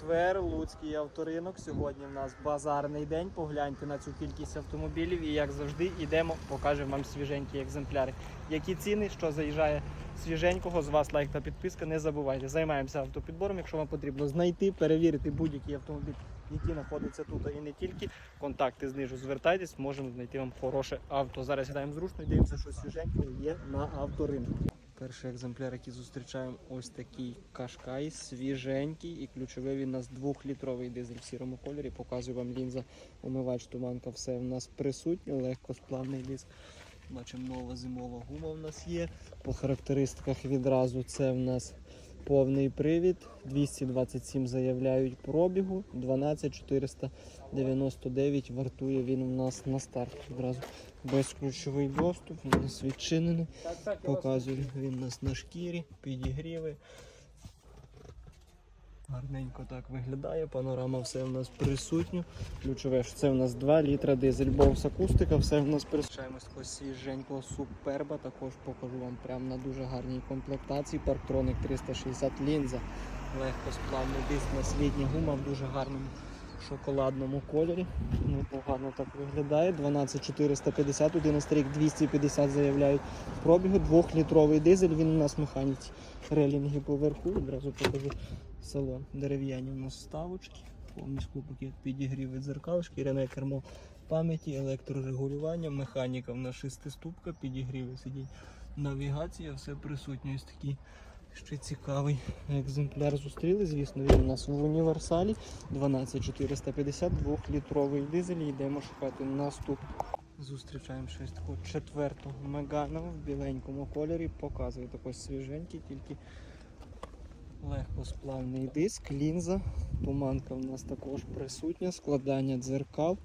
Четвер, Луцький авторинок. Сьогодні в нас базарний день. Погляньте на цю кількість автомобілів. І як завжди, йдемо, покажемо вам свіженькі екземпляри. Які ціни, що заїжджає свіженького, з вас лайк та підписка. Не забувайте. Займаємося автопідбором. Якщо вам потрібно знайти, перевірити будь-який автомобіль, який знаходиться тут і не тільки. Контакти знижу звертайтесь, можемо знайти вам хороше авто. Зараз сідаємо зручно і дивимося, що свіженьке є на авторинку. Перший екземпляр, який зустрічаємо, ось такий кашкай, свіженький і ключовий він у нас двохлітровий дизель в сірому кольорі. Показую вам лінза, умивач, туманка, все в нас присутнє, легкосплавний диск. Бачимо, нова зимова гума в нас є. По характеристиках відразу це в нас повний привід. 227 заявляють пробігу, 12499 вартує він у нас на старт. Одразу безключовий доступ, він у нас відчинений. Показує він у нас на шкірі, підігріви. Гарненько так виглядає, панорама все в нас присутньо. Ключове, що це в нас 2 літра дизель бовс акустика, все в нас присутньо. Також свіженького суперба, також покажу вам прямо на дуже гарній комплектації. Парктроник 360 лінза, легкосплавний диск, наслідня гума в дуже гарному шоколадному кольорі. Непогано так виглядає. 12450, 11 рік 250 заявляють пробігу. Двохлітровий дизель, він у нас механіці. Релінги поверху, одразу покажу салон. Дерев'яні у нас вставочки, повністю пакет підігрів від зеркал, шкіряне кермо пам'яті, електрорегулювання, механіка в нас шестиступка, підігріви сидінь. Навігація, все присутнє. Ось такий ще цікавий екземпляр зустріли. Звісно, він у нас в універсалі 12450, 2-літровий дизель. Йдемо шукати наступний. Зустрічаємо щось такого четвертого Мегана в біленькому кольорі. Показує також свіженький, тільки легкосплавний диск, лінза. Туманка в нас також присутня, складання дзеркал.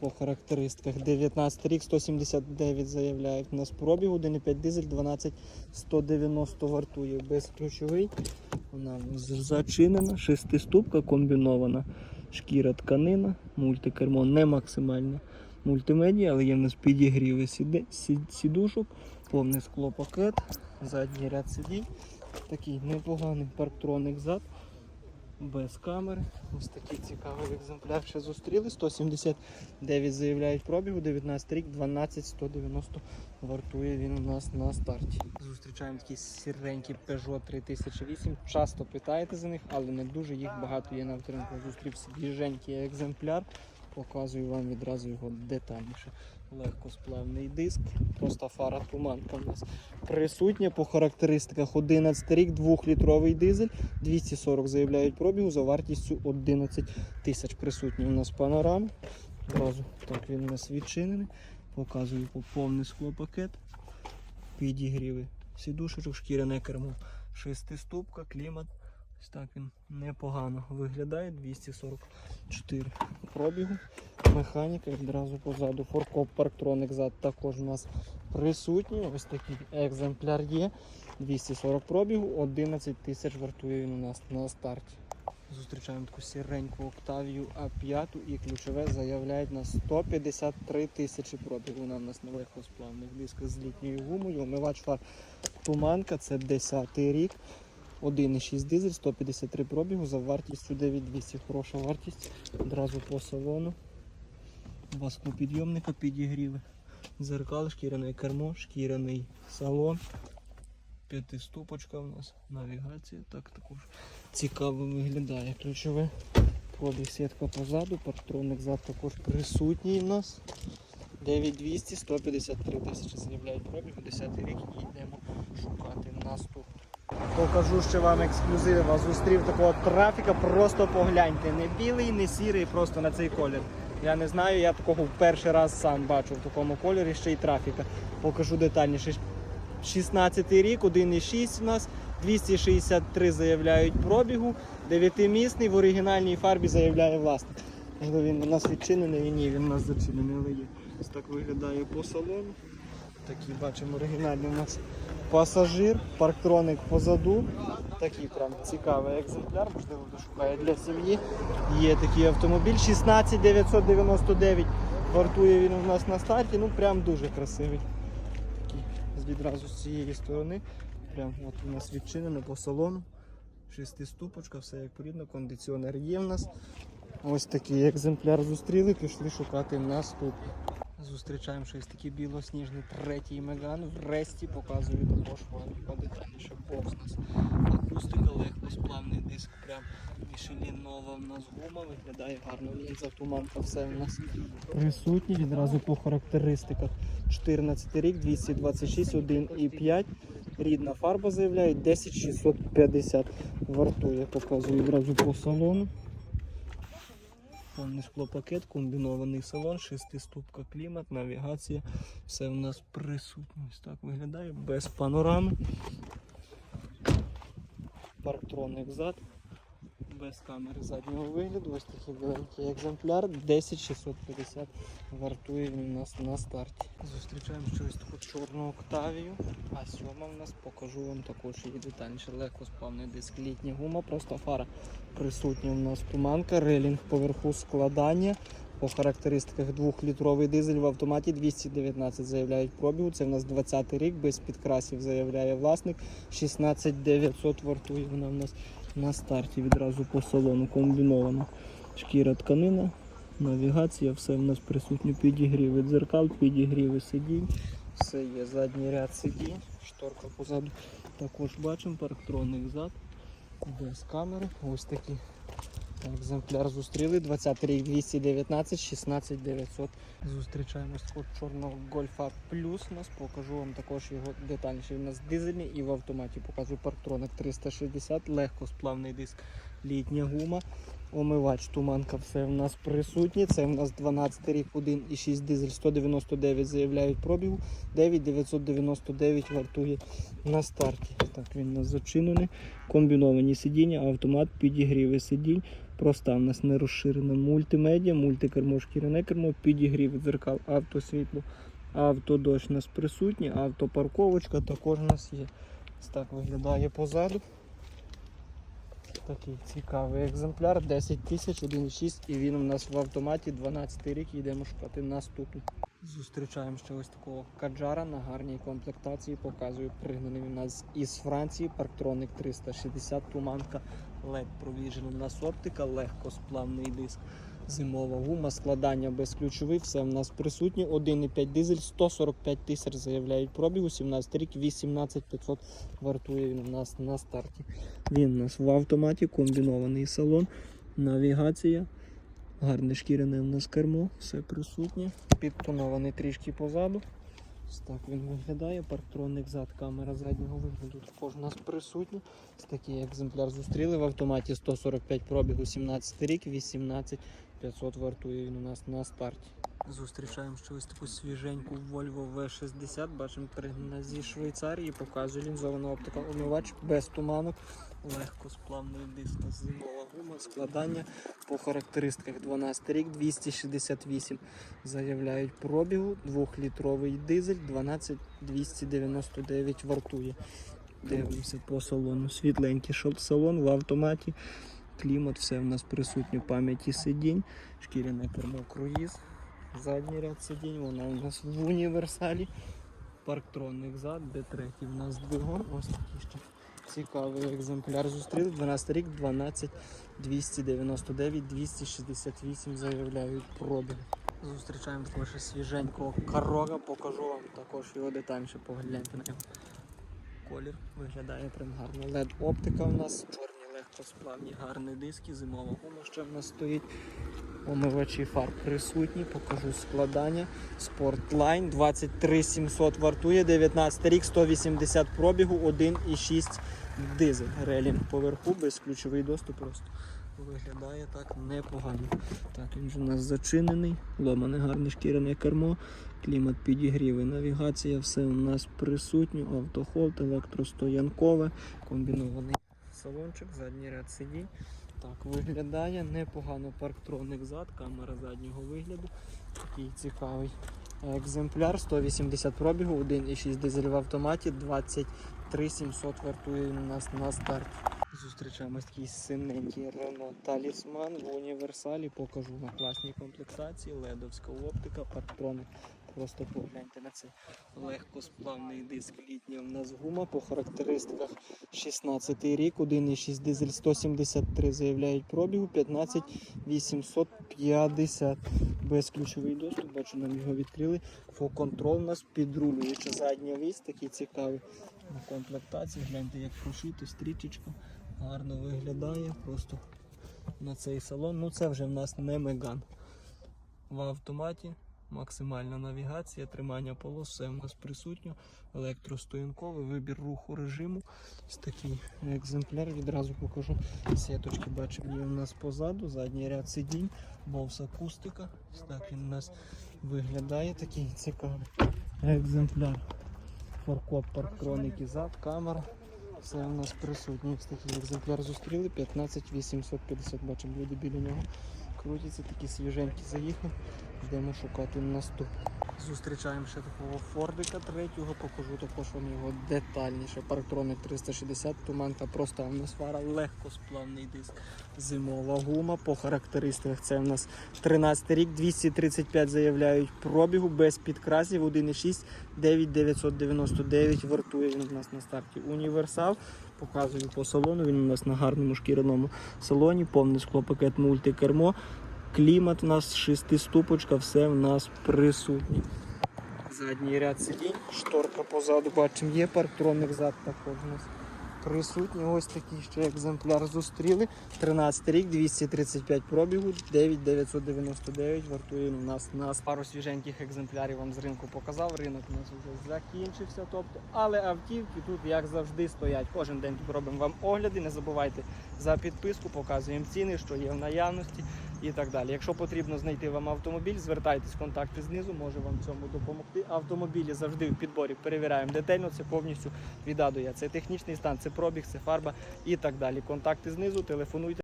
По характеристиках 19 рік, 179 заявляють у нас пробіг, 1,5 дизель, 12 190 вартує безключовий. Вона зачинена, шестиступка комбінована, шкіра тканина, мультикермо не максимальне мультимедіа, але є в нас підігріви сіде- сі- сідушок, повний склопакет, задній ряд сидінь. Такий непоганий парктроник зад. Без камери. Ось такий цікавий екземпляр ще зустріли. 179 заявляють пробігу, 19 рік, 12 190 вартує він у нас на старті. Зустрічаємо такий сіренький Peugeot 3008. Часто питаєте за них, але не дуже їх багато є на авторинку. Зустрів свіженький екземпляр. Показую вам відразу його детальніше. Легкосплавний диск, просто фара туманка в нас присутня по характеристиках 11 рік, 2-літровий дизель, 240 заявляють пробігу за вартістю 11 тисяч. Присутній у нас панорама. Одразу так він у нас відчинений. Показую по повний склопакет. Підігріви сідушечок, шкіряне кермо. Шестиступка, клімат. Ось так він непогано виглядає. 244 пробігу. Механіка відразу позаду. Форкоп парктроник зад також у нас присутній. Ось такий екземпляр є. 240 пробігу, 11 тисяч вартує він у нас на старті. Зустрічаємо таку сіреньку Октавію А5 і ключове заявляють на 153 тисячі пробігу. Вона в нас на легкосплавних дисках з літньою гумою. Омивач фар Туманка, це 10 рік. 1,6 дизель, 153 пробігу за вартістю 9200. Хороша вартість. Одразу по салону. Два склопідйомника підігріви. Зеркал, шкіряне кермо, шкіряний салон. П'ятиступочка у нас, навігація, так також цікаво виглядає. Ключове пробіг сітка позаду, парктроник зад також присутній у нас. 9200, 153 тисячі заявляють пробіг, 10 рік і йдемо шукати наступ. Покажу ще вам ексклюзив. А Зустрів такого трафіка, просто погляньте. Не білий, не сірий, просто на цей колір. Я не знаю, я такого в перший раз сам бачу в такому кольорі ще й трафіка. Покажу детальніше. 16 рік, 1,6 у нас, 263 заявляють пробігу, 9-місний в оригінальній фарбі заявляє власник. Можливо, він у нас відчинений, ні, він у нас зачинений, але. Ось так виглядає по салону. Такий бачимо оригінальний у нас пасажир, парктроник позаду. Такий прям цікавий екземпляр, можливо, хто шукає для сім'ї. Є такий автомобіль 16999. Вартує він у нас на старті, ну прям дуже красивий. Такий відразу з цієї сторони. Прям от у нас відчинено по салону. Шестиступочка, все як порідно, кондиціонер є в нас. Ось такий екземпляр зустріли, пішли шукати наступний. Зустрічаємо щось такий білосніжний третій меган. В ресті показую також вам подетальніше бокс у нас. Акустика, легкосплавний диск, прям Мішелін нова в нас гума, виглядає гарно. Лінза, туманка, все в нас присутні. Відразу по характеристиках. 14 рік, 226, 1,5. Рідна фарба заявляє 10650 вартує. Показую відразу по салону. Повний склопакет, комбінований салон, шестиступка клімат, навігація. Все в нас присутнє. Ось так виглядає, без панорами. Парктроник зад, без камери заднього вигляду. Ось такий великий екземпляр. 10650 вартує він у нас на старті. Зустрічаємо щось таку чорну октавію. А сьома в нас покажу вам також її детальніше. Легкосплавний диск, літня гума, просто фара присутня у нас туманка, релінг поверху складання. По характеристиках 2-літровий дизель в автоматі 219 заявляють пробігу. Це в нас 20 рік, без підкрасів заявляє власник. 16900 вартує вона в нас на старті відразу по салону комбінована. Шкіра тканина, навігація, все в нас присутнє. Підігріви дзеркал, підігріви сидінь. Все є задній ряд сидінь, шторка позаду. Також бачимо парктронний зад, без камери. Ось такий екземпляр зустріли. 20 рік 219, 16 900. Зустрічаємо з чорного гольфа плюс. Нас покажу вам також його детальніше. У нас дизельний і в автоматі показую парктроник 360, легкосплавний диск, літня гума. Омивач, туманка, все в нас присутні. Це в нас 12 рік, 1,6 дизель, 199 заявляють пробігу, 9,999 вартує на старті. Так, він у нас зачинений. Комбіновані сидіння, автомат, підігріви сидінь. Проста в нас не розширена мультимедіа, мультикермо, шкіряне кермо, підігрів дзеркал, автосвітло, автодощ у нас присутні, автопарковочка також у нас є. Ось так виглядає позаду. Такий цікавий екземпляр, 10 тисяч, 1,6 і він у нас в автоматі 12 рік, йдемо шукати наступний. Зустрічаємо ще ось такого каджара на гарній комплектації. Показую пригнаний у нас із Франції. Парктроник 360, туманка, LED Provision. У нас оптика, легкосплавний диск, зимова гума, складання безключовий, все в нас присутнє. 1,5 дизель, 145 тисяч заявляють пробігу, 17 рік, 18500 вартує він у нас на старті. Він у нас в автоматі, комбінований салон, навігація. Гарне шкіряне у нас кермо, все присутнє. Підтонований трішки позаду. Ось так він виглядає. Парктронник зад, камера заднього вигляду також у нас присутня. Ось такий екземпляр зустріли в автоматі 145 пробігу, 17 рік, 18 500 вартує він у нас на старті. Зустрічаємо щось таку свіженьку Volvo V60. Бачимо пригнана зі Швейцарії. Показує лінзована оптика омивач без туманок. Легкосплавний диск, зимова гума, складання по характеристиках 12 рік, 268 заявляють пробігу, 2-літровий дизель, 12299 вартує. Дивимося по салону. Світленький салон в автоматі. Клімат, все в нас присутнє пам'яті сидінь, шкіряне кермо круїз, задній ряд сидінь, вона у нас в універсалі. Парктронник зад, де третій в нас двигун. Ось такий ще цікавий екземпляр зустріли. 12 рік, 12 299, 268 заявляють пробіг. Зустрічаємо також свіженького карога, покажу вам також його детальніше, погляньте на нього. Колір виглядає прям гарно. LED оптика у нас, чорні легкосплавні, гарні диски, зимова гума ще в нас стоїть. Омивачі фар присутні, покажу складання. Sportline 23700 вартує, 19 рік, 180 пробігу, 1,6 дизель. Релінг поверху, безключовий доступ просто. Виглядає так непогано. Так, він же у нас зачинений, ломане гарне шкіряне кермо, клімат підігріви, навігація, все у нас присутнє, автохолд, електростоянкове, комбінований салончик, задній ряд сидінь. Так, виглядає непогано парктроник зад, камера заднього вигляду. Такий цікавий екземпляр, 180 пробігу, 1,6 дизель в автоматі, 23 700 вартує у нас на старті. Зустрічаємо такий синенький Renault Talisman в універсалі. Покажу на класній комплектації, ледовська оптика, парктроник просто погляньте на це. Легкосплавний диск літній у нас гума по характеристиках 16 рік, 1,6 дизель 173 заявляють пробігу, 15 850. Безключовий доступ, бачу, нам його відкрили. Фоконтрол у нас підрулююча задня вісь, такий цікавий на комплектації. Гляньте, як прошито, стрічечка. Гарно виглядає просто на цей салон. Ну це вже в нас не меган. В автоматі максимальна навігація, тримання полос, все в нас присутньо. Електростоянковий, вибір руху режиму. Ось такий екземпляр. Відразу покажу. Сіточки бачимо є у нас позаду, задній ряд сидінь, бовс акустика. Ось так він у нас виглядає. Такий цікавий екземпляр. Форкоп, парктроніки зад, камера. Все у нас присутнє. Ось такий екземпляр зустріли. 15 850. Бачимо люди біля нього. Крутяться, такі свіженькі заїхав. Йдемо шукати наступний. Зустрічаємо ще такого Фордика третього, покажу також вам його детальніше. Парктроник 360, туманка просто нас фара, легкосплавний диск, зимова гума. По характеристиках це у нас 13 рік, 235 заявляють пробігу, без підкрасів, 1,6, 9999 вартує він у нас на старті. Універсал. Показую по салону, він у нас на гарному шкіряному салоні, повний склопакет мультикермо. Клімат у нас шестиступочка, все в нас присутнє. Задній ряд сидінь, шторка позаду бачимо, є парктроник зад також у нас присутній. Ось такий ще екземпляр зустріли. 13 рік, 235 пробігу, 9999 вартує у нас нас. Пару свіженьких екземплярів вам з ринку показав. Ринок у нас вже закінчився. Тобто, але автівки тут, як завжди, стоять. Кожен день тут робимо вам огляди. Не забувайте за підписку, показуємо ціни, що є в наявності і так далі. Якщо потрібно знайти вам автомобіль, звертайтесь, контакти знизу, може вам цьому допомогти. Автомобілі завжди в підборі перевіряємо детально, це повністю від А до Я. Це технічний стан, це пробіг, це фарба і так далі. Контакти знизу, телефонуйте.